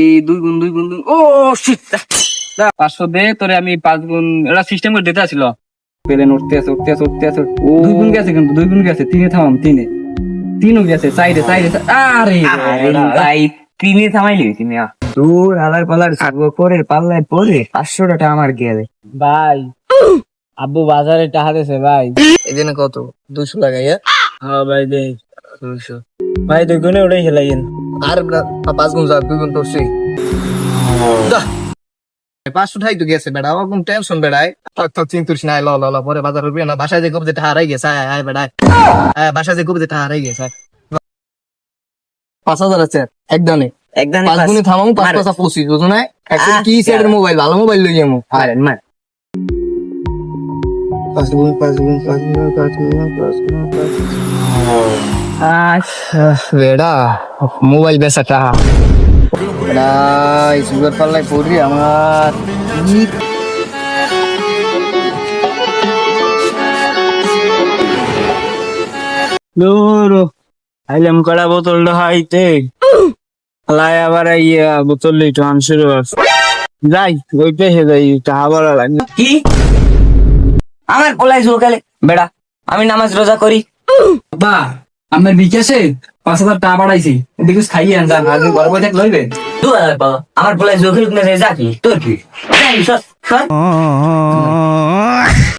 এই দুই গুণ দুই গুণ ও শিট পাঁচশো দে তোরে আমি পাঁচ গুণ এটা সিস্টেম করে দিতে পেলেন উঠতে আছে উঠতে আছে উঠতে আছে। দুই গুণ গেছে কিন্তু দুই গুণ গেছে তিনে থামাম তিনে। তিনও গেছে সাইডে সাইডে আরে ভাই তিনে থামাইলি তুমি দূর আলার পালার করে পাল্লায় পরে। পাঁচশো টাকা আমার গেলে। ভাই আব্বু বাজারে টাকা দিছে ভাই। এদিনে কত? দুশো লাগাইয়া? হ্যাঁ ভাই দে দুশো ভাই দুই গুণে ওটাই খেলাইন আর পাঁচ গুণ যাক দুই গুণ তো পাঁচশো ঠাই তো গেছে বেড়া কোন টেনশন বেড়ায়। থাক থাক চিন্তুস নাই ল ল ল পরে বাজার উঠবে না। বাসায় যে কবজে হারাই গেছে আয় আয় বেড়ায় বাসায় যে কবজে হারাই গেছে। পাঁচ হাজার আছে একদমে একদম পাঁচ গুণে থামামু পাঁচ পাঁচা পঁচিশ বুঝো না কি সেটের মোবাইল ভালো মোবাইল লই যাব মারেন মার পাঁচ গুণ পাঁচ গুণ পাঁচ গুণ পাঁচ গুণ পাঁচ গুণ পাঁচ বেড়া মোবাইল বেচা বেড়া সুগার পাল্লাই পড়বি আমার। আইলাম কড়া বোতলটা হাইতে। লাই আবার ইয়া বোতল লিটো আনছিল যাই ওইটা হে যাই লাগে কি? আমার পোলাই সকালে বেড়া আমি নামাজ রোজা করি। বা আমার বিকাশে পাঁচ হাজার টাকা বাড়াইছি এদিকে খাইয়ে আনতাম যান আগে ঘরে বসে লইবে। দু আমার বলে জোখির যা কি তোর কি? সর।